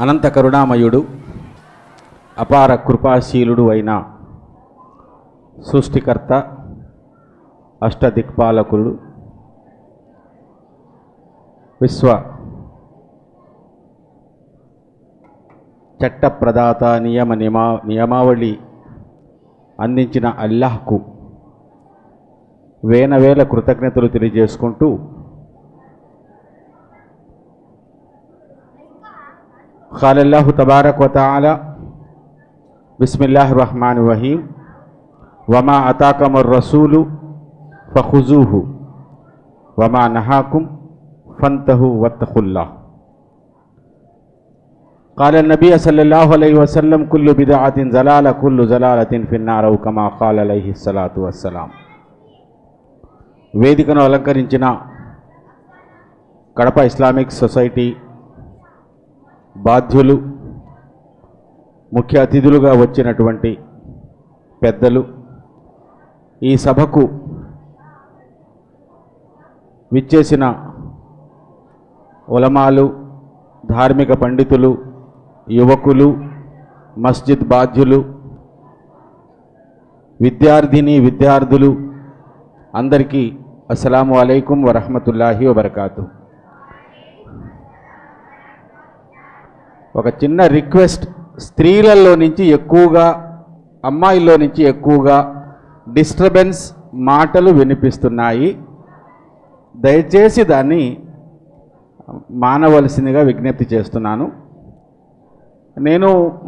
అనంత కరుణామయుడు అపార కృపాశీలుడు అయిన సృష్టికర్త అష్టదిక్పాలకుడు విశ్వ చట్టప్రదాత నియమ నియమా నియమావళి అందించిన అల్లాహ్కు వేనవేల కృతజ్ఞతలు తెలియజేసుకుంటూ قال الله تبارك وتعالى بسم الله الرحمن الرحيم وما أتاكم الرسول فخذوه وما نهاكم فانتهوا واتقوا الله قال النبي صلى الله عليه وسلم كل بدعة زلالة كل زلالة في النار أو كما قال عليه الصلاة والسلام వేదికను అలంకరించిన కడప ఇస్లామిక్ సొసైటీ బాధ్యులు ముఖ్య అతిథులుగా వచ్చినటువంటి పెద్దలు ఈ సభకు విచ్చేసిన ఉలమాలు ధార్మిక పండితులు యువకులు మస్జిద్ బాధ్యులు విద్యార్థిని విద్యార్థులు అందరికీ అస్సలం అలైకుం వరహమతుల్లాహి వబర్కాతు. ఒక చిన్న రిక్వెస్ట్ స్త్రీలలో నుంచి ఎక్కువగా అమ్మాయిల్లో నుంచి ఎక్కువగా డిస్టర్బెన్స్ మాటలు వినిపిస్తున్నాయి. దయచేసి దాన్ని మానవలసిందిగా విజ్ఞప్తి చేస్తున్నాను. నేను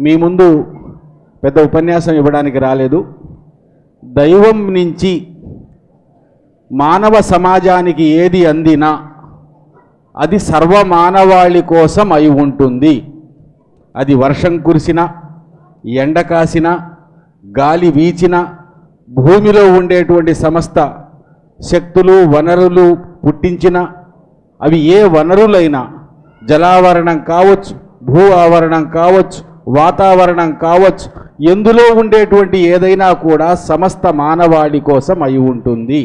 మీ ముందు పెద్ద ఉపన్యాసం ఇవ్వడానికి రాలేదు. దైవం నుంచి మానవ సమాజానికి ఏది అందినా అది సర్వమానవాళి కోసం అయి ఉంటుంది. అది వర్షం కురిసిన ఎండ కాసిన గాలి వీచిన భూమిలో ఉండేటువంటి సమస్త శక్తులు వనరులు పుట్టించిన అవి ఏ వనరులైనా జలావరణం కావచ్చు భూ ఆవరణం కావచ్చు వాతావరణం కావచ్చు ఎందులో ఉండేటువంటి ఏదైనా కూడా సమస్త మానవాళి కోసం అయి ఉంటుంది.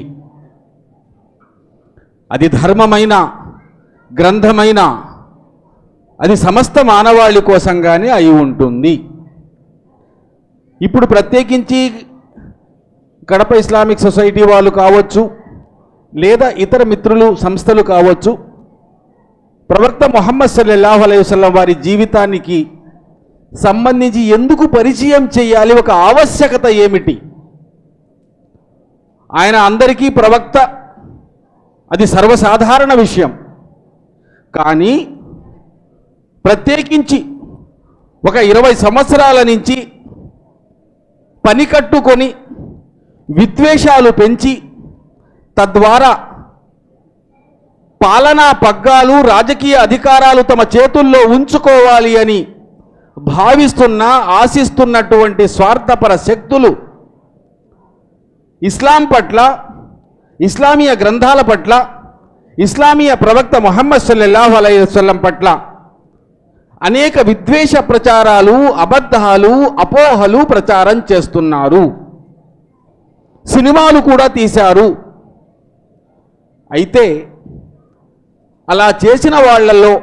అది ధర్మమైన గ్రంథమైన. అది సమస్త మానవాళి కోసంగానే అయి ఉంటుంది. ఇప్పుడు ప్రత్యేకించి కడప ఇస్లామిక్ సొసైటీ వాళ్ళు కావచ్చు లేదా ఇతర మిత్రులు సంస్థలు కావచ్చు ప్రవక్త మొహమ్మద్ సల్లల్లాహు అలైహి వారి జీవితానికి సంబంధించి ఎందుకు పరిచయం చేయాలి ఒక ఆవశ్యకత ఏమిటి? ఆయన అందరికీ ప్రవక్త అది సర్వసాధారణ విషయం. కానీ ప్రత్యేకించి ఒక ఇరవై సంవత్సరాల నుంచి పని కట్టుకొని విద్వేషాలు పెంచి తద్వారా పాలనా పగ్గాలు రాజకీయ అధికారాలు తమ చేతుల్లో ఉంచుకోవాలి అని భావిస్తున్న ఆశిస్తున్నటువంటి స్వార్థపర శక్తులు ఇస్లాం పట్ల ఇస్లామీయ గ్రంథాల పట్ల ఇస్లామీయ ప్రవక్త మొహమ్మద్ సల్లల్లాహు అలై వసల్లం పట్ల అనేక విద్వేష ప్రచారాలు అబద్ధాలు అపోహలు ప్రచారం చేస్తున్నారు. సినిమాలు కూడా తీశారు. అయితే అలా చేసిన వాళ్ళలో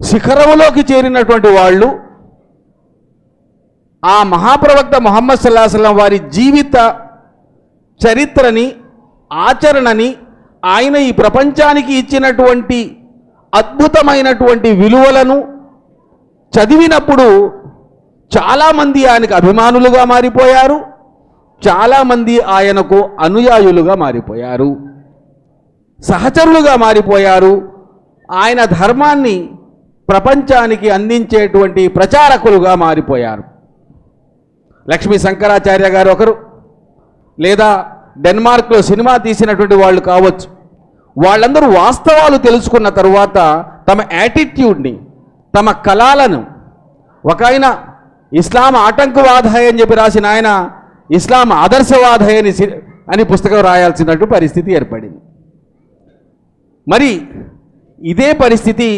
శిఖరంలోకి చేరినటువంటి వాళ్ళు ఆ మహాప్రవక్త మొహమ్మద్ సల్లాహం వారి జీవిత చరిత్రని ఆచరణని ఆయన ఈ ప్రపంచానికి ఇచ్చినటువంటి అద్భుతమైనటువంటి విలువలను చదివినప్పుడు చాలామంది ఆయనకు అభిమానులుగా మారిపోయారు. చాలామంది ఆయనకు అనుయాయులుగా మారిపోయారు. సహచరులుగా మారిపోయారు. ఆయన ధర్మాన్ని ప్రపంచానికి అందించేటువంటి ప్రచారకులుగా మారిపోయారు. లక్ష్మీ శంకరాచార్య గారు ఒకరు లేదా డెన్మార్క్లో సినిమా తీసినటువంటి వాళ్ళు కావచ్చు. వాళ్ళందరూ వాస్తవాలు తెలుసుకున్న తరువాత తమ యాటిట్యూడ్ని తమ కళాలను ఒక ఆయన ఇస్లాం ఆటంకవాదయ అని చెప్పి రాసిన ఆయన ఇస్లాం ఆదర్శవాదయ అని అని పుస్తకం రాయాల్సినట్టు పరిస్థితి ఏర్పడింది. మరి ఇదే పరిస్థితి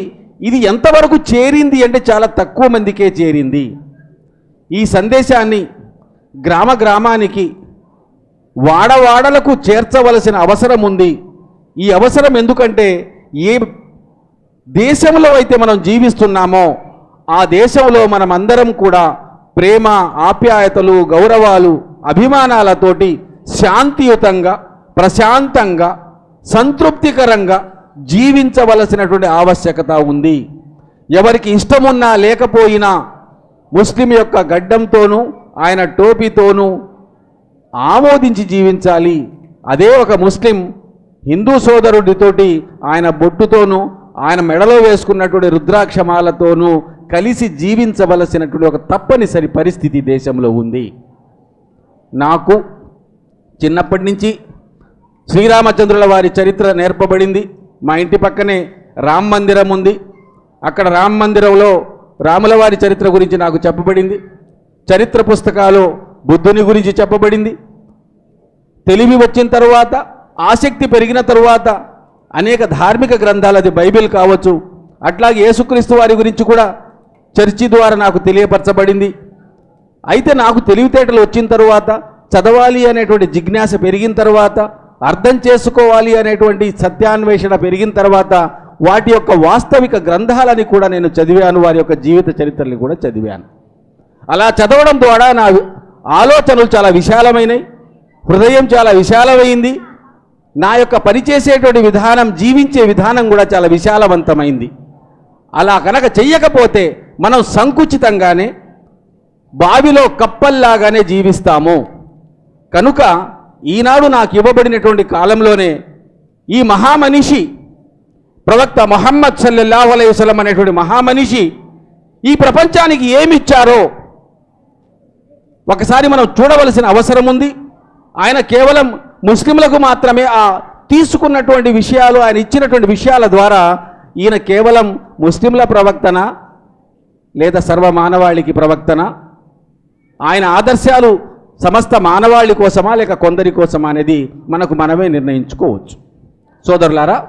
ఇది ఎంతవరకు చేరింది అంటే చాలా తక్కువ మందికే చేరింది. ఈ సందేశాన్ని గ్రామ గ్రామానికి వాడవాడలకు చేర్చవలసిన అవసరం ఉంది. ఈ అవసరం ఎందుకంటే ఏ దేశంలో అయితే మనం జీవిస్తున్నామో ఆ దేశంలో మనమందరం కూడా ప్రేమ ఆప్యాయతలు గౌరవాలు అభిమానాలతోటి శాంతియుతంగా ప్రశాంతంగా సంతృప్తికరంగా జీవించవలసినటువంటి ఆవశ్యకత ఉంది. ఎవరికి ఇష్టమున్నా లేకపోయినా ముస్లిం యొక్క గడ్డంతోనూ ఆయన టోపీతోనూ ఆమోదించి జీవించాలి. అదే ఒక ముస్లిం హిందూ సోదరుడితోటి ఆయన బొట్టుతోనూ ఆయన మెడలో వేసుకున్నటువంటి రుద్రాక్షమాలతోనూ కలిసి జీవించవలసినటువంటి ఒక తప్పనిసరి పరిస్థితి దేశంలో ఉంది. నాకు చిన్నప్పటి నుంచి శ్రీరామచంద్రుల వారి చరిత్ర నేర్పబడింది. మా ఇంటి పక్కనే రామ మందిరం ఉంది. అక్కడ రామ మందిరంలో రాముల వారి చరిత్ర గురించి నాకు చెప్పబడింది. చరిత్ర పుస్తకాలు బుద్ధుని గురించి చెప్పబడింది. తెలివి వచ్చిన తరువాత ఆసక్తి పెరిగిన తరువాత అనేక ధార్మిక గ్రంథాలు అది బైబిల్ కావచ్చు అట్లాగే యేసుక్రీస్తు వారి గురించి కూడా చర్చి ద్వారా నాకు తెలియపరచబడింది. అయితే నాకు తెలివితేటలు వచ్చిన తరువాత చదవాలి అనేటువంటి జిజ్ఞాస పెరిగిన తర్వాత అర్థం చేసుకోవాలి అనేటువంటి సత్యాన్వేషణ పెరిగిన తర్వాత వాటి యొక్క వాస్తవిక గ్రంథాలని కూడా నేను చదివాను వారి యొక్క జీవిత చరిత్రని కూడా చదివాను. అలా చదవడం ద్వారా నా ఆలోచనలు చాలా విశాలమైనవి హృదయం చాలా విశాలమైంది నా యొక్క పనిచేసేటువంటి విధానం జీవించే విధానం కూడా చాలా విశాలవంతమైంది. అలా కనుక చెయ్యకపోతే మనం సంకుచితంగానే బావిలో కప్పల్లాగానే జీవిస్తాము. కనుక ఈనాడు నాకు ఇవ్వబడినటువంటి కాలంలోనే ఈ మహామనిషి ప్రవక్త మొహమ్మద్ సల్లల్లాహు అలైహి అనేటువంటి మహామనిషి ఈ ప్రపంచానికి ఏమిచ్చారో ఒకసారి మనం చూడవలసిన అవసరం ఉంది. ఆయన కేవలం ముస్లింలకు మాత్రమే ఆ తీసుకున్నటువంటి విషయాలు ఆయన ఇచ్చినటువంటి విషయాల ద్వారా ఈయన కేవలం ముస్లింల ప్రవక్తన లేదా సర్వ మానవాళికి ప్రవక్తన? ఆయన ఆదర్శాలు సమస్త మానవాళి కోసమా లేక కొందరి కోసమా అనేది మనకు మనమే నిర్ణయించుకోవచ్చు. సోదరులారా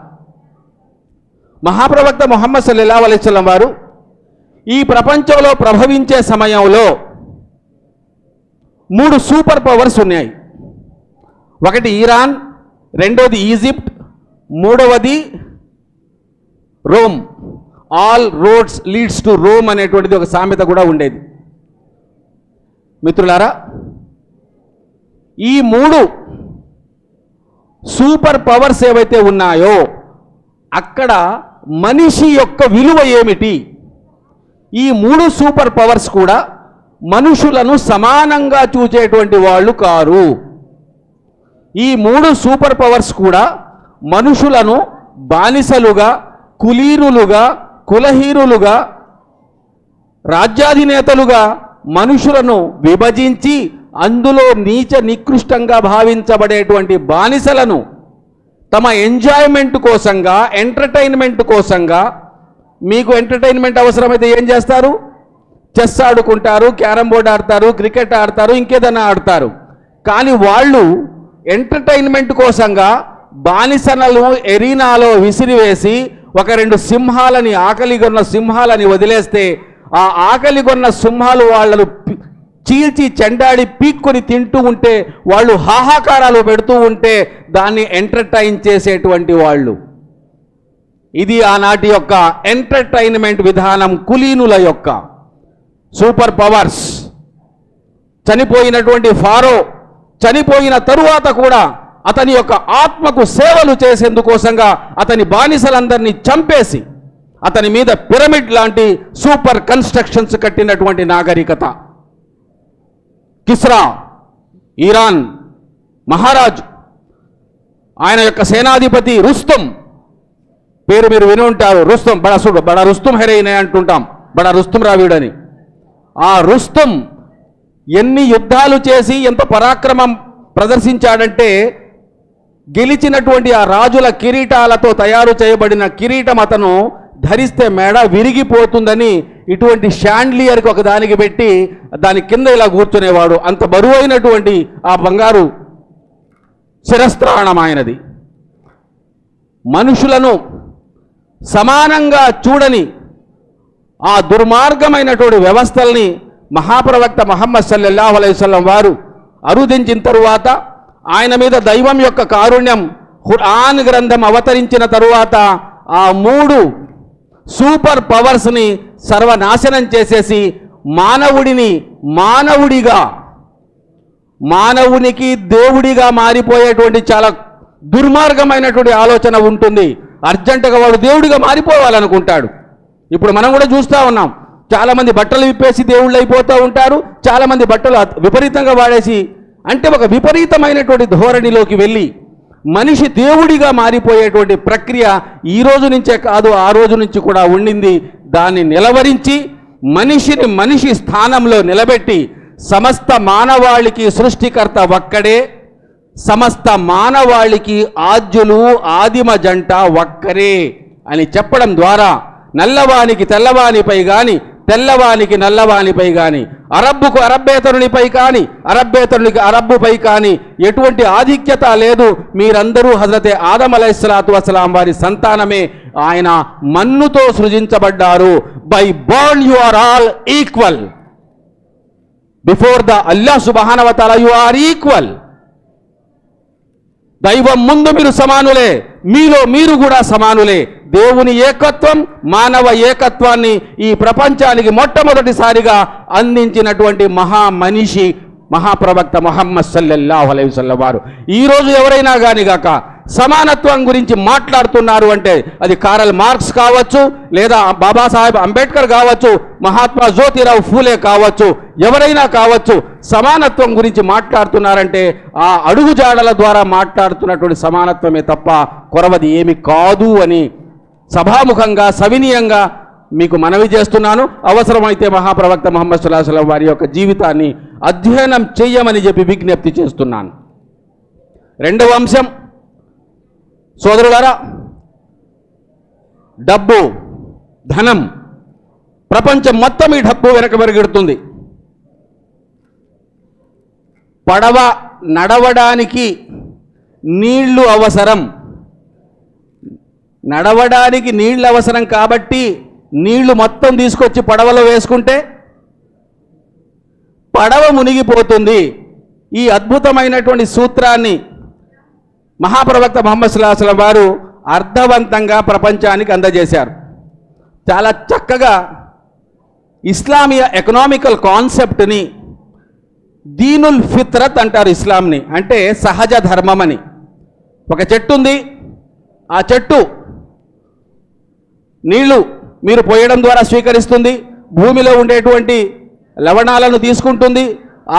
మహాప్రవక్త మొహమ్మద్ సల్లల్లా అలైస్లం వారు ఈ ప్రపంచంలో ప్రభవించే సమయంలో మూడు సూపర్ పవర్స్ ఉన్నాయి. ఒకటి ఇరాన్ రెండోది ఈజిప్ట్ మూడవది Rome. All roads leads to Rome అనేటువంటిది ఒక సామెత కూడా ఉండేది. మిత్రులారా ఈ మూడు సూపర్ పవర్స్ ఏవైతే ఉన్నాయో అక్కడ మనిషి యొక్క విలువ ఏమిటి? ఈ మూడు సూపర్ పవర్స్ కూడా మనుషులను సమానంగా చూచేటువంటి వాళ్ళు కారు. ఈ మూడు సూపర్ పవర్స్ కూడా మనుషులను బానిసలుగా కులీనులుగా కులహీనులుగా రాజ్యాధినేతలుగా మనుషులను విభజించి అందులో నీచ నికృష్టంగా భావించబడేటువంటి బానిసలను తమ ఎంజాయ్మెంట్ కోసంగా ఎంటర్టైన్మెంట్ కోసంగా మీకు ఎంటర్టైన్మెంట్ అవసరమైతే ఏం చేస్తారు? చెస్ ఆడుకుంటారు క్యారం బోర్డ్ ఆడతారు క్రికెట్ ఆడతారు ఇంకేదైనా ఆడతారు. కానీ వాళ్ళు ఎంటర్టైన్మెంట్ కోసంగా బానిసనలు ఎరీనాలో విసిరివేసి ఒక రెండు సింహాలని ఆకలిగొన్న సింహాలని వదిలేస్తే ఆ ఆకలిగొన్న సింహాలు వాళ్ళను చీల్చి చెండాడి పీక్కొని తింటూ ఉంటే వాళ్ళు హాహాకారాలు పెడుతూ ఉంటే దాన్ని ఎంటర్టైన్ చేసేటువంటి వాళ్ళు. ఇది ఆనాటి యొక్క ఎంటర్టైన్మెంట్ విధానం కులీనుల యొక్క సూపర్ పవర్స్. చనిపోయినటువంటి ఫారో చనిపోయిన తరువాత కూడా అతని యొక్క ఆత్మకు సేవలు చేసేందుకోసంగా అతని బానిసలందరినీ చంపేసి అతని మీద పిరమిడ్ లాంటి సూపర్ కన్స్ట్రక్షన్స్ కట్టినటువంటి నాగరికత. కిస్రా ఇరాన్ మహారాజు ఆయన యొక్క సేనాధిపతి రుస్తుం. పేరు మీరు విని ఉంటారు రుస్తుం. బడా సుడు బడా రుస్తుం హెరైనే అంటుంటాం. బడా రుస్తుం రావీడని ఆ రుస్తుం ఎన్ని యుద్ధాలు చేసి ఎంత పరాక్రమం ప్రదర్శించాడంటే గెలిచినటువంటి ఆ రాజుల కిరీటాలతో తయారు చేయబడిన కిరీటం అతను ధరిస్తే మెడ విరిగిపోతుందని ఇటువంటి షాండ్లియర్కి ఒక దానికి పెట్టి దాని కింద ఇలా కూర్చునేవాడు. అంత బరువైనటువంటి ఆ బంగారు శిరస్త్రాణం ఆయనది. మనుషులను సమానంగా చూడని ఆ దుర్మార్గమైనటువంటి వ్యవస్థల్ని మహాప్రవక్త మహమ్మద్ సల్లల్లాహు అలైహి వారు అరుదించిన తరువాత ఆయన మీద దైవం యొక్క కారుణ్యం ఖురాన్ గ్రంథం అవతరించిన తరువాత ఆ మూడు సూపర్ పవర్స్ని సర్వనాశనం చేసేసి మానవుడిని మానవుడిగా మానవునికి దేవుడిగా మారిపోయేటువంటి చాలా దుర్మార్గమైనటువంటి ఆలోచన ఉంటుంది. అర్జెంటుగా వాడు దేవుడిగా మారిపోవాలనుకుంటాడు. ఇప్పుడు మనం కూడా చూస్తూ ఉన్నాం. చాలామంది బట్టలు విప్పేసి దేవుళ్ళు అయిపోతూ ఉంటారు. చాలామంది బట్టలు విపరీతంగా వాడేసి అంటే ఒక విపరీతమైనటువంటి ధోరణిలోకి వెళ్ళి మనిషి దేవుడిగా మారిపోయేటువంటి ప్రక్రియ ఈ రోజు నుంచే కాదు ఆ రోజు నుంచి కూడా ఉండింది. దాన్ని నిలవరించి మనిషిని మనిషి స్థానంలో నిలబెట్టి సమస్త మానవాళికి సృష్టికర్త ఒక్కడే సమస్త మానవాళికి ఆద్యులు ఆదిమ జంట ఒక్కరే అని చెప్పడం ద్వారా నల్లవానికి తెల్లవానిపై కానీ తెల్లవానికి నల్లవానిపై కానీ అరబ్బుకు అరబ్బేతరునిపై కానీ అరబ్బేతరునికి అరబ్బుపై కానీ ఎటువంటి ఆధిక్యత లేదు. మీరందరూ హజరతే ఆదం అలైస్లాతు వసలాం వారి సంతానమే ఆయన మన్నుతో సృజించబడ్డారు. By born you are all equal before the Allah సుబహానవతాల you are equal దైవం ముందు మీరు సమానులే. మీలో మీరు కూడా సమానులే. దేవుని ఏకత్వం మానవ ఏకత్వాన్ని ఈ ప్రపంచానికి మొట్టమొదటిసారిగా అందించినటువంటి మహా మనిషి మహాప్రవక్త మొహమ్మద్ సల్లల్లాహు అలైవల్ల వారు ఈరోజు ఎవరైనా కానీ గాక సమానత్వం గురించి మాట్లాడుతున్నారు అంటే అది కారల్ మార్క్స్ కావచ్చు లేదా బాబాసాహెబ్ అంబేద్కర్ కావచ్చు మహాత్మా జ్యోతిరావు ఫూలే కావచ్చు ఎవరైనా కావచ్చు సమానత్వం గురించి మాట్లాడుతున్నారంటే ఆ అడుగుజాడల ద్వారా మాట్లాడుతున్నటువంటి సమానత్వమే తప్ప కొరవది ఏమి కాదు అని సభాముఖంగా సవినీయంగా మీకు మనవి చేస్తున్నాను. అవసరమైతే మహాప్రవక్త మహమ్మద్ సుల్లాహం వారి యొక్క జీవితాన్ని అధ్యయనం చెయ్యమని చెప్పి విజ్ఞప్తి చేస్తున్నాను. రెండవ అంశం సోదరులారా డబ్బు ధనం ప్రపంచం మొత్తం ఈ డబ్బు వెనక పరిగెడుతుంది. పడవ నడవడానికి నీళ్ళు అవసరం. నడవడానికి నీళ్ళు అవసరం కాబట్టి నీళ్ళు మొత్తం తీసుకొచ్చి పడవలో వేసుకుంటే పడవ మునిగిపోతుంది. ఈ అద్భుతమైనటువంటి సూత్రాన్ని మహాప్రవక్త మొహమ్మద్ సుల్లాహం వారు అర్థవంతంగా ప్రపంచానికి అందజేశారు. చాలా చక్కగా ఇస్లామియ ఎకనామికల్ కాన్సెప్ట్ని దీనుల్ ఫిత్రత్ అంటారు ఇస్లాంని అంటే సహజ ధర్మం అని ఒక చెట్టు ఉంది. ఆ చెట్టు నీళ్ళు మీరు పోయడం ద్వారా స్వీకరిస్తుంది. భూమిలో ఉండేటువంటి లవణాలను తీసుకుంటుంది.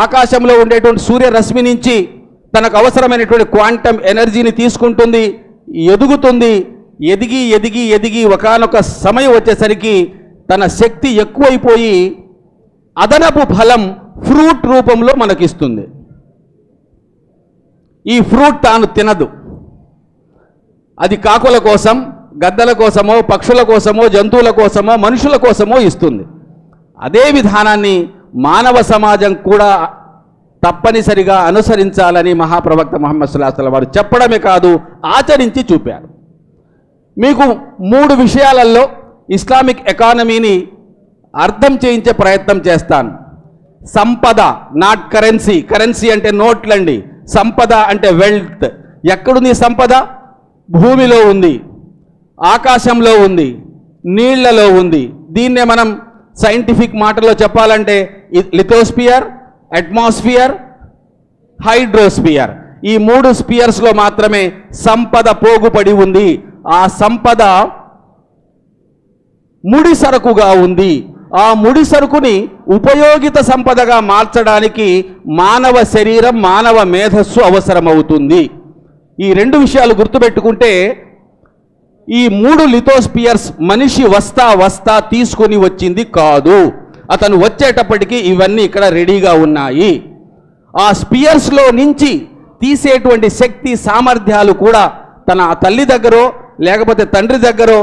ఆకాశంలో ఉండేటువంటి సూర్యరశ్మి నుంచి తనకు అవసరమైనటువంటి క్వాంటమ్ ఎనర్జీని తీసుకుంటుంది. ఎదుగుతుంది. ఎదిగి ఎదిగి ఎదిగి ఒకానొక సమయం వచ్చేసరికి తన శక్తి ఎక్కువైపోయి అదనపు ఫలం ఫ్రూట్ రూపంలో మనకిస్తుంది. ఈ ఫ్రూట్ తాను తినదు. అది కాకుల కోసం గద్దల కోసమో పక్షుల కోసమో జంతువుల కోసమో మనుషుల కోసమో ఇస్తుంది. అదే విధానాన్ని మానవ సమాజం కూడా తప్పనిసరిగా అనుసరించాలని మహాప్రవక్త మహమ్మద్ సుల్లాహల్ వారు చెప్పడమే కాదు ఆచరించి చూపారు. మీకు మూడు విషయాలలో ఇస్లామిక్ ఎకానమీని అర్థం చేయించే ప్రయత్నం చేస్తాను. సంపద నాట్ కరెన్సీ. కరెన్సీ అంటే నోట్లండి. సంపద అంటే వెల్త్. ఎక్కడుంది సంపద? భూమిలో ఉంది. ఆకాశంలో ఉంది. నీళ్ళలో ఉంది. దీన్నే మనం సైంటిఫిక్ మాటలో చెప్పాలంటే లిథోస్పియర్ అట్మాస్ఫియర్ హైడ్రోస్పియర్ ఈ మూడు స్పియర్స్లో మాత్రమే సంపద పోగుపడి ఉంది. ఆ సంపద ముడి సరుకుగా ఉంది. ఆ ముడి సరుకుని ఉపయోగిత సంపదగా మార్చడానికి మానవ శరీరం మానవ మేధస్సు అవసరమవుతుంది. ఈ రెండు విషయాలు గుర్తుపెట్టుకుంటే ఈ మూడు లిథోస్పియర్స్ మనిషి వస్తా వస్తా తీసుకొని వచ్చింది కాదు. అతను వచ్చేటప్పటికి ఇవన్నీ ఇక్కడ రెడీగా ఉన్నాయి. ఆ స్పియర్స్లో నుంచి తీసేటువంటి శక్తి సామర్థ్యాలు కూడా తన తల్లి దగ్గరో లేకపోతే తండ్రి దగ్గరో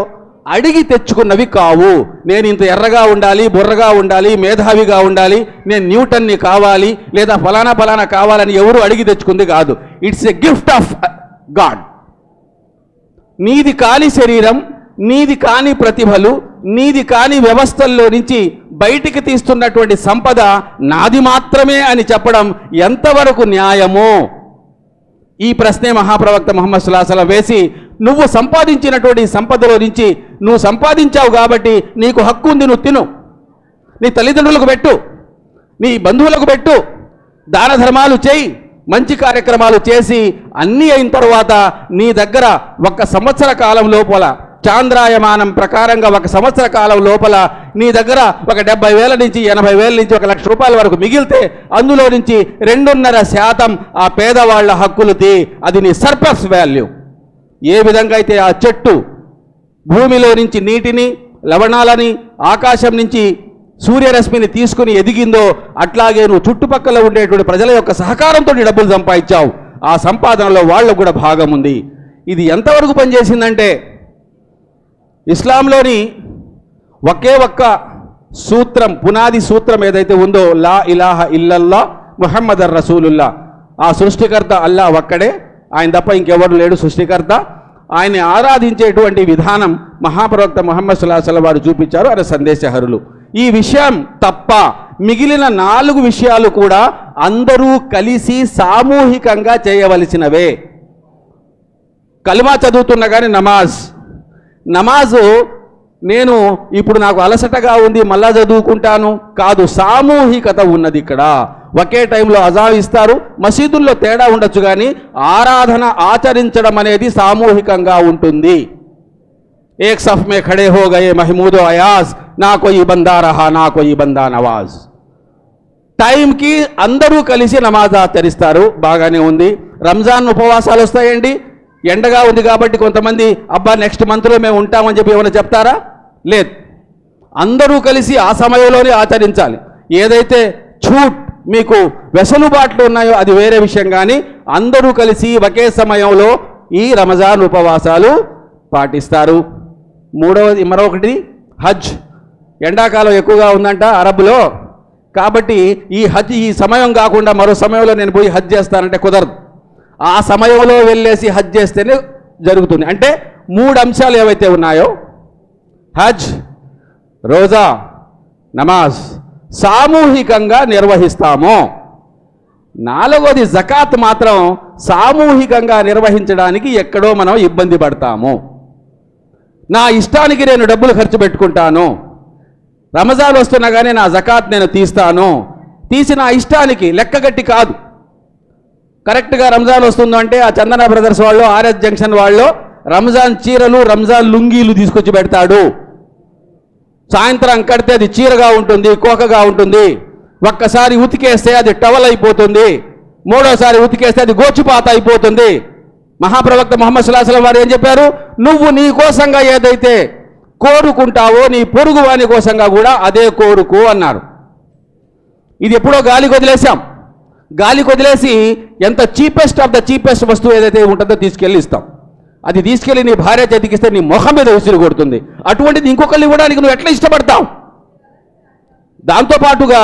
అడిగి తెచ్చుకున్నవి కావు. నేను ఇంత ఎర్రగా ఉండాలి బుర్రగా ఉండాలి మేధావిగా ఉండాలి నేను న్యూటన్ని కావాలి లేదా ఫలానా ఫలానా కావాలని ఎవరు అడిగి తెచ్చుకుంది కాదు. It's a gift of God నీది కాని శరీరం నీది కాని ప్రతిభలు నీది కాని వ్యవస్థల్లో నుంచి బయటికి తీస్తున్నటువంటి సంపద నాది మాత్రమే అని చెప్పడం ఎంతవరకు న్యాయమో? ఈ ప్రశ్నే మహాప్రవక్త ముహమ్మద్ సుల్లాహల వేసి నువ్వు సంపాదించినటువంటి సంపదలో నుంచి నువ్వు సంపాదించావు కాబట్టి నీకు హక్కు ఉంది నువ్వు తిను. నీ తల్లిదండ్రులకు పెట్టు. నీ బంధువులకు పెట్టు. దాన ధర్మాలు చేయి. మంచి కార్యక్రమాలు చేసి అన్నీ అయిన తర్వాత నీ దగ్గర ఒక సంవత్సర కాలం లోపల చాంద్రాయమానం ప్రకారంగా ఒక సంవత్సర కాలం లోపల నీ దగ్గర ఒక డెబ్బై వేల నుంచి ఎనభై వేల నుంచి ఒక లక్ష రూపాయల వరకు మిగిలితే అందులో నుంచి రెండున్నర శాతం ఆ పేదవాళ్ళ హక్కులది. అది నీ సర్ప్లస్ వాల్యూ ఏ విధంగా అయితే ఆ చెట్టు భూమిలో నుంచి నీటిని లవణాలని ఆకాశం నుంచి సూర్యరశ్మిని తీసుకుని ఎదిగిందో అట్లాగే నువ్వు చుట్టుపక్కల ఉండేటువంటి ప్రజల యొక్క సహకారంతో డబ్బులు సంపాదించావు. ఆ సంపాదనలో వాళ్ళకు కూడా భాగం ఉంది. ఇది ఎంతవరకు పనిచేసిందంటే ఇస్లాంలోని ఒకే ఒక్క సూత్రం పునాది సూత్రం ఏదైతే ఉందో లా ఇలాహ ఇల్లల్లా ముహమ్మద్ రసూలుల్లా. ఆ సృష్టికర్త అల్లా ఒక్కడే. ఆయన తప్ప ఇంకెవరు లేడు సృష్టికర్త. ఆయన్ని ఆరాధించేటువంటి విధానం మహాప్రవక్త ముహమ్మద్ సుల్లాహల్ వారు చూపించారు. ఆయన సందేశహరులు. ఈ విషయం తప్ప మిగిలిన నాలుగు విషయాలు కూడా అందరూ కలిసి సామూహికంగా చేయవలసినవే. కలిమా చదువుతున్న కానీ నమాజ్. నమాజు నేను ఇప్పుడు నాకు అలసటగా ఉంది మళ్ళా చదువుకుంటాను. కాదు సామూహికత ఉన్నది ఇక్కడ. ఒకే టైంలో అజా ఇస్తారు మసీదుల్లో తేడా ఉండొచ్చు కానీ ఆరాధన ఆచరించడం అనేది సామూహికంగా ఉంటుంది. ఏక్ సఫ్ మే ఖడే హో గయే మహమూదో అయాజ్ నా కొయి బందా రహా నా కొయి బందా నవాజ్ టైంకి అందరూ కలిసి నమాజ్ ఆచరిస్తారు బాగానే ఉంది. రంజాన్ ఉపవాసాలు వస్తాయండి. ఎండగా ఉంది కాబట్టి కొంతమంది అబ్బా నెక్స్ట్ మంత్లో మేము ఉంటామని చెప్పి ఏమైనా చెప్తారా? లేదు. అందరూ కలిసి ఆ సమయంలోనే ఆచరించాలి. ఏదైతే छूट మీకు వెసులుబాట్లు ఉన్నాయో అది వేరే విషయం కానీ అందరూ కలిసి ఒకే సమయంలో ఈ రంజాన్ ఉపవాసాలు పాటిస్తారు. మూడవది మరొకటి హజ్. ఎండాకాలం ఎక్కువగా ఉందంట అరబ్బులో. కాబట్టి ఈ హజ్ ఈ సమయం కాకుండా మరో సమయంలో నేను పోయి హజ్ చేస్తానంటే కుదరదు. ఆ సమయంలో వెళ్ళేసి హజ్ చేస్తేనే జరుగుతుంది. అంటే మూడు అంశాలు ఏవైతే ఉన్నాయో హజ్ రోజా నమాజ్ సామూహికంగా నిర్వహిస్తాము. నాలుగోది జకాత్ మాత్రం సామూహికంగా నిర్వహించడానికి ఎక్కడో మనం ఇబ్బంది పడతాము. నా ఇష్టానికి నేను డబ్బులు ఖర్చు పెట్టుకుంటాను. రమజాన్ వస్తున్నా కానీ నా జకాత్ నేను తీస్తాను. తీసి నా ఇష్టానికి లెక్కగట్టి కాదు. కరెక్ట్గా రంజాన్ వస్తుందంటే ఆ చందన బ్రదర్స్ వాళ్ళు ఆర్ఎస్ జంక్షన్ వాళ్ళు రంజాన్ చీరలు రంజాన్ లుంగీలు తీసుకొచ్చి పెడతాడు. సాయంత్రం కడితే అది చీరగా ఉంటుంది కోకగా ఉంటుంది. ఒక్కసారి ఉతికేస్తే అది టవల్ అయిపోతుంది. మూడోసారి ఉతికేస్తే అది గోచుపాత అయిపోతుంది. మహాప్రవక్త మొహమ్మద్ సుల్లాహం వారు ఏం చెప్పారు? నువ్వు నీ కోసంగా ఏదైతే కోరుకుంటావో నీ పొరుగు వాని కోసంగా కూడా అదే కోరుకు అన్నారు. ఇది ఎప్పుడో గాలికి వదిలేసాం గాలికి వదిలేసి ఎంత చీపెస్ట్ ఆఫ్ ద చీపెస్ట్ వస్తువు ఏదైతే ఉంటుందో తీసుకెళ్ళి ఇస్తాం. అది తీసుకెళ్ళి నీ భార్య చేతికిస్తే నీ మొహం మీద ఉసిరి కొడుతుంది. అటువంటిది ఇంకొకళ్ళు ఇవ్వడానికి నువ్వు ఎట్లా ఇష్టపడతావు? దాంతోపాటుగా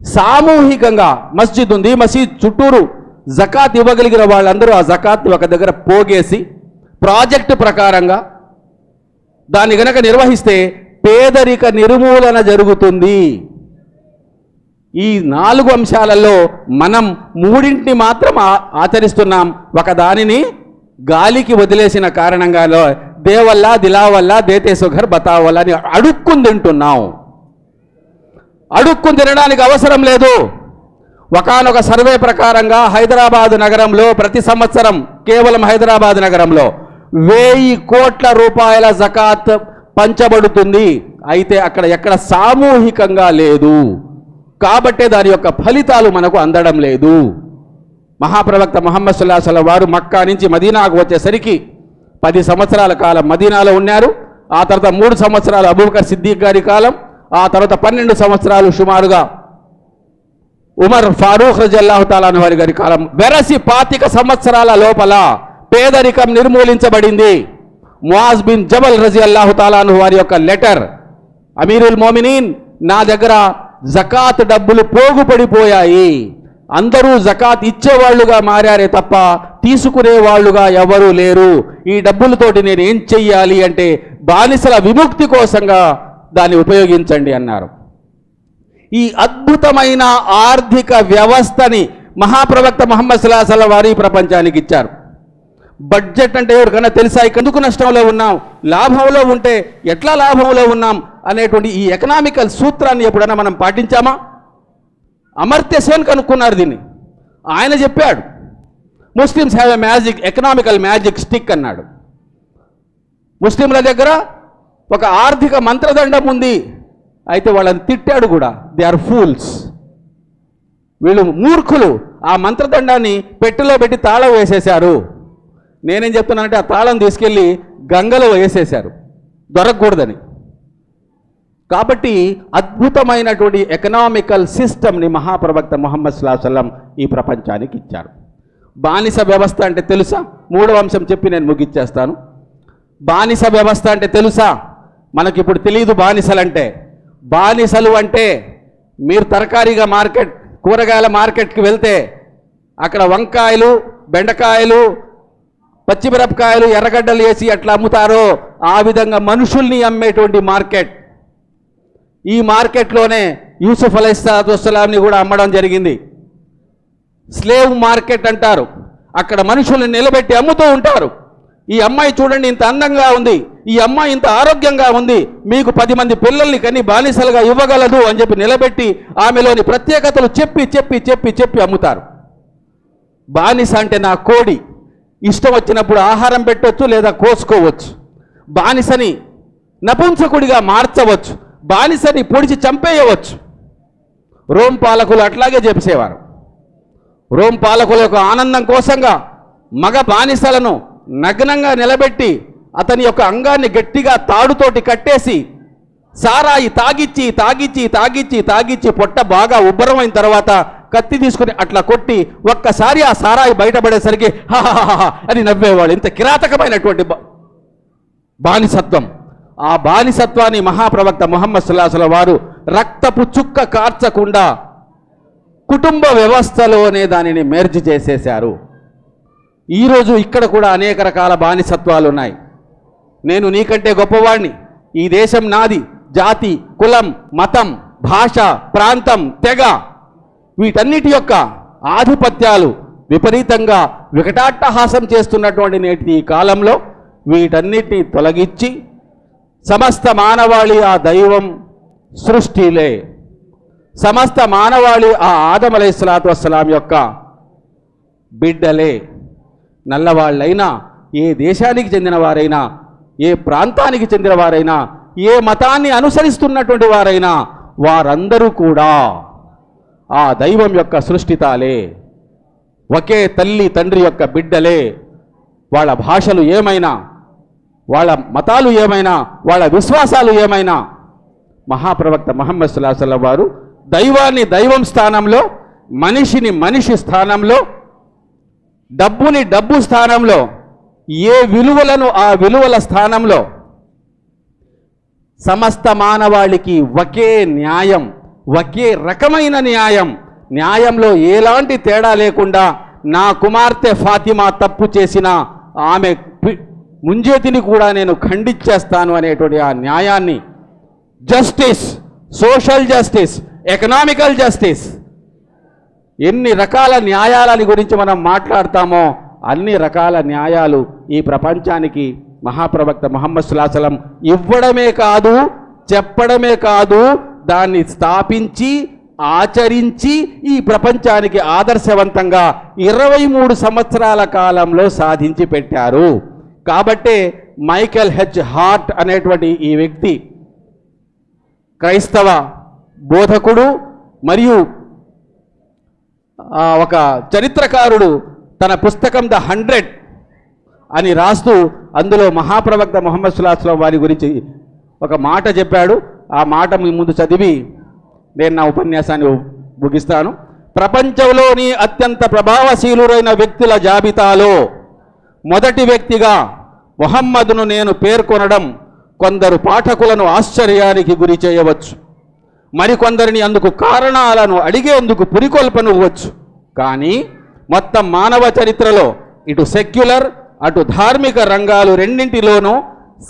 సామూహికంగా మస్జిద్ ఉంది మసీద్ చుట్టూరు జకాత్ ఇవ్వగలిగిన వాళ్ళందరూ ఆ జకాత్ ఒక దగ్గర పోగేసి ప్రాజెక్టు ప్రకారంగా దాన్ని గనక నిర్వహిస్తే పేదరిక నిర్మూలన జరుగుతుంది. ఈ నాలుగు అంశాలలో మనం మూడింటిని మాత్రం ఆచరిస్తున్నాం. ఒక దానిని గాలికి వదిలేసిన కారణంగాలో దేవల్ల దిలావల్ల దేతే సుఘర్ బతావల్ల అని అడుక్కుని తింటున్నాం. అడుక్కుని తినడానికి అవసరం లేదు. ఒకానొక సర్వే ప్రకారంగా హైదరాబాద్ నగరంలో ప్రతి సంవత్సరం కేవలం హైదరాబాద్ నగరంలో వెయ్యి కోట్ల రూపాయల జకాత్ పంచబడుతుంది. అయితే అక్కడ ఎక్కడ సామూహికంగా లేదు. కాబట్టే దాని యొక్క ఫలితాలు మనకు అందడం లేదు. మహాప్రవక్త మొహమ్మద్ సుల్లాహల వారు మక్కా నుంచి మదీనాకు వచ్చేసరికి పది సంవత్సరాల కాలం మదీనాలో ఉన్నారు. ఆ తర్వాత మూడు సంవత్సరాలు అబూబకర్ సిద్దిక్ గారి కాలం ఆ తర్వాత పన్నెండు సంవత్సరాలు సుమారుగా ఉమర్ ఫారూక్ రజల్లాహుతాలాని వారి గారి కాలం వెరసి పాతిక సంవత్సరాల లోపల పేదరికం నిర్మూలించబడింది. మువాజ్ బిన్ జబల్ రజి అల్లాహుతాలాను వారి యొక్క లెటర్ అమీరుల్ మోమినీన్ నా దగ్గర జకాత్ డబ్బులు పోగుపడిపోయాయి. అందరూ జకాత్ ఇచ్చేవాళ్ళుగా మారారే తప్ప తీసుకునే వాళ్ళుగా ఎవరూ లేరు. ఈ డబ్బులతోటి నేను ఏం చెయ్యాలి అంటే బానిసల విముక్తి కోసంగా దాన్ని ఉపయోగించండి అన్నారు. ఈ అద్భుతమైన ఆర్థిక వ్యవస్థని మహాప్రవక్త మహమ్మద్ సుల్లాహల వారి ప్రపంచానికి ఇచ్చారు. బడ్జెట్ అంటే ఎవరికైనా తెలుసా? ఎందుకు నష్టంలో ఉన్నాం? లాభంలో ఉంటే ఎట్లా లాభంలో ఉన్నాం? అనేటువంటి ఈ ఎకనామికల్ సూత్రాన్ని ఎప్పుడైనా మనం పాటించామా? అమర్త్య సేన్ కనుక్కున్నారు దీన్ని. ఆయన చెప్పాడు Muslims have a magic economical magic stick అన్నాడు. ముస్లింల దగ్గర ఒక ఆర్థిక మంత్రదండం ఉంది. అయితే వాళ్ళని తిట్టాడు కూడా. దే ఆర్ ఫూల్స్ వీళ్ళు మూర్ఖులు. ఆ మంత్రదండాన్ని పెట్టెలో పెట్టి తాళం వేసేశారు. నేనేం చెప్తున్నానంటే ఆ తాళం తీసుకెళ్ళి గంగలో వేసేశారు. దొరకకూడదని. కాబట్టి అద్భుతమైనటువంటి ఎకనామికల్ సిస్టమ్ని మహాప్రవక్త మొహమ్మద్ సుల్లాహం ఈ ప్రపంచానికి ఇచ్చారు. బానిస వ్యవస్థ అంటే తెలుసా? మూడవ అంశం చెప్పి నేను ముగిచ్చేస్తాను. బానిస వ్యవస్థ అంటే తెలుసా? మనకిప్పుడు తెలియదు బానిసలంటే. బానిసలు అంటే మీరు తరకారీగా మార్కెట్ కూరగాయల మార్కెట్కి వెళ్తే అక్కడ వంకాయలు బెండకాయలు పచ్చిమిరపకాయలు ఎర్రగడ్డలు వేసి ఎట్లా అమ్ముతారో ఆ విధంగా మనుషుల్ని అమ్మేటువంటి మార్కెట్. ఈ మార్కెట్లోనే యూసుఫ్ అలైహిస్సలాంని కూడా అమ్మడం జరిగింది. స్లేవ్ మార్కెట్ అంటారు. అక్కడ మనుషుల్ని నిలబెట్టి అమ్ముతూ ఉంటారు. ఈ అమ్మాయి చూడండి ఇంత అందంగా ఉంది. ఈ అమ్మాయి ఇంత ఆరోగ్యంగా ఉంది. మీకు పది మంది పిల్లల్ని కని బానిసలుగా ఇవ్వగలదు అని చెప్పి నిలబెట్టి ఆమెలోని ప్రత్యేకతలు చెప్పి చెప్పి చెప్పి చెప్పి అమ్ముతారు. బానిస అంటే నా కోడి. ఇష్టం వచ్చినప్పుడు ఆహారం పెట్టవచ్చు లేదా కోసుకోవచ్చు. బానిసని నపుంసకుడిగా మార్చవచ్చు. బానిసని పొడిచి చంపేయవచ్చు. రోమ్ పాలకులు అట్లాగే చెప్పేవారు రోమ్ పాలకుల యొక్క ఆనందం కోసంగా మగ బానిసలను నగ్నంగా నిలబెట్టి అతని యొక్క అంగాన్ని గట్టిగా తాడుతోటి కట్టేసి సారాయి తాగిచ్చి తాగిచ్చి తాగిచ్చి తాగిచ్చి పొట్ట బాగా ఉబ్బరమైన తర్వాత కత్తి తీసుకుని అట్లా కొట్టి ఒక్కసారి ఆ సారాయి బయటపడేసరికి హాహాహా అని నవ్వేవాడు ఇంత కిరాతకమైనటువంటి బానిసత్వం. ఆ బానిసత్వాన్ని మహాప్రవక్త మొహమ్మద్ సుల్లాసుల వారు రక్తపు చుక్క కార్చకుండా కుటుంబ వ్యవస్థలోనే దానిని మెర్జ్ చేసేశారు. ఈరోజు ఇక్కడ కూడా అనేక రకాల బానిసత్వాలు ఉన్నాయి. నేను నీకంటే గొప్పవాణ్ణి. ఈ దేశం నాది జాతి కులం మతం భాష ప్రాంతం తెగ. వీటన్నిటి యొక్క ఆధిపత్యాలు విపరీతంగా వికటాట్టహాసం చేస్తున్నటువంటి నేటి ఈ కాలంలో వీటన్నిటిని తొలగించి సమస్త మానవాళి ఆ దైవం సృష్టిలే. సమస్త మానవాళి ఆ ఆదమలై అలైహిస్సలాతు వస్సలాం యొక్క బిడ్డలే. నల్లవాళ్ళైనా ఏ దేశానికి చెందిన వారైనా ఏ ప్రాంతానికి చెందిన వారైనా ఏ మతాన్ని అనుసరిస్తున్నటువంటి వారైనా వారందరూ కూడా ఆ దైవం యొక్క సృష్టితాలే. ఒకే తల్లి తండ్రి యొక్క బిడ్డలే. వాళ్ళ భాషలు ఏమైనా వాళ్ళ మతాలు ఏమైనా వాళ్ళ విశ్వాసాలు ఏమైనా. మహాప్రవక్త మహమ్మద్ సుల్లాహల్లం వారు దైవాన్ని దైవం స్థానంలో మనిషిని మనిషి స్థానంలో డబ్బుని డబ్బు స్థానంలో ఏ విలువలను ఆ విలువల స్థానంలో సమస్త మానవాళికి ఒకే న్యాయం ఒకే రకమైన న్యాయం న్యాయంలో ఎలాంటి తేడా లేకుండా నా కుమార్తె ఫాతిమా తప్పు చేసిన ఆమె పి- ముంజేతిని కూడా నేను ఖండించేస్తాను అనేటువంటి ఆ న్యాయాన్ని. Justice social justice economical justice ఎన్ని రకాల న్యాయాలని గురించి మనం మాట్లాడతామో అన్ని రకాల న్యాయాలు ఈ ప్రపంచానికి మహాప్రవక్త ముహమ్మద్ సులాసలం ఇవ్వడమే కాదు చెప్పడమే కాదు దాన్ని స్థాపించి ఆచరించి ఈ ప్రపంచానికి ఆదర్శవంతంగా ఇరవై మూడు సంవత్సరాల కాలంలో సాధించి పెట్టారు. కాబట్టే మైకెల్ హెచ్ హార్ట్ అనేటువంటి ఈ వ్యక్తి క్రైస్తవ బోధకుడు మరియు ఒక చరిత్రకారుడు తన పుస్తకం ద హండ్రెడ్ అని రాస్తూ అందులో మహాప్రవక్త మొహమ్మద్ సుల్లాహం వారి గురించి ఒక మాట చెప్పాడు. ఆ మాట మీ ముందు చదివి నేను నా ఉపన్యాసాన్ని ముగిస్తాను. ప్రపంచంలోని అత్యంత ప్రభావశీలురైన వ్యక్తుల జాబితాలో మొదటి వ్యక్తిగా మొహమ్మద్ను నేను పేర్కొనడం కొందరు పాఠకులను ఆశ్చర్యానికి గురి చేయవచ్చు. మరికొందరిని అందుకు కారణాలను అడిగేందుకు పురికొల్పనివ్వచ్చు కానీ మొత్తం మానవ చరిత్రలో ఇటు సెక్యులర్ అటు ధార్మిక రంగాలు రెండింటిలోనూ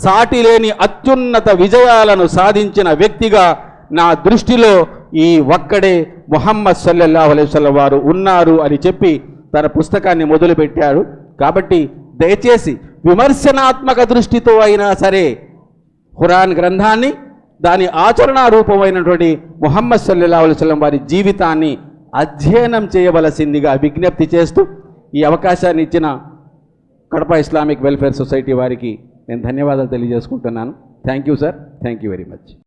సాటి లేని అత్యున్నత విజయాలను సాధించిన వ్యక్తిగా నా దృష్టిలో ఈ ఒక్కడే మొహమ్మద్ సల్లల్లాహు అలైహి వారు ఉన్నారు అని చెప్పి తన పుస్తకాన్ని మొదలుపెట్టాడు. కాబట్టి దయచేసి విమర్శనాత్మక దృష్టితో అయినా సరే ఖురాన్ గ్రంథాన్ని దాని ఆచరణ రూపమైనటువంటి ముహమ్మద్ సల్లల్లా అలైవలం వారి జీవితాన్ని అధ్యయనం చేయవలసిందిగా విజ్ఞప్తి చేస్తూ ఈ అవకాశాన్ని ఇచ్చిన కడప ఇస్లామిక్ వెల్ఫేర్ సొసైటీ వారికి నేను ధన్యవాదాలు తెలియజేసుకుంటున్నాను. Thank you sir. Thank you very much.